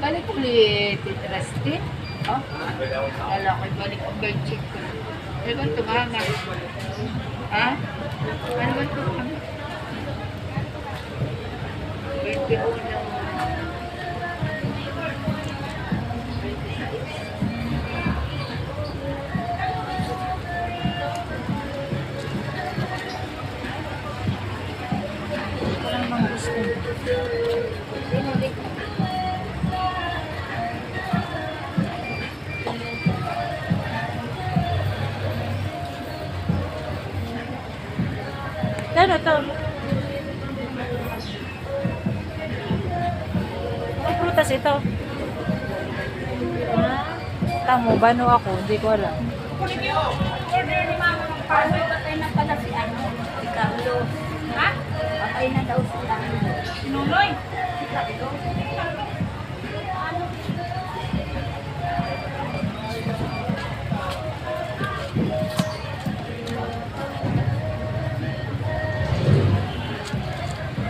chocolate. Interesting. Oh, lalaki balik ang bird chick ko. Ano ba ito, mama? Ha? Ano ba ito, mama? Birthday ko na. Wala namang Ano to? May prutas ito. Ah, tamo, bano ako? Hindi ko alam. Order ni Mama ng parcel, patay na pala si ano, si Carlo. Ha? Patay na daw si Carlo. Si Nunoy? Si Carlo?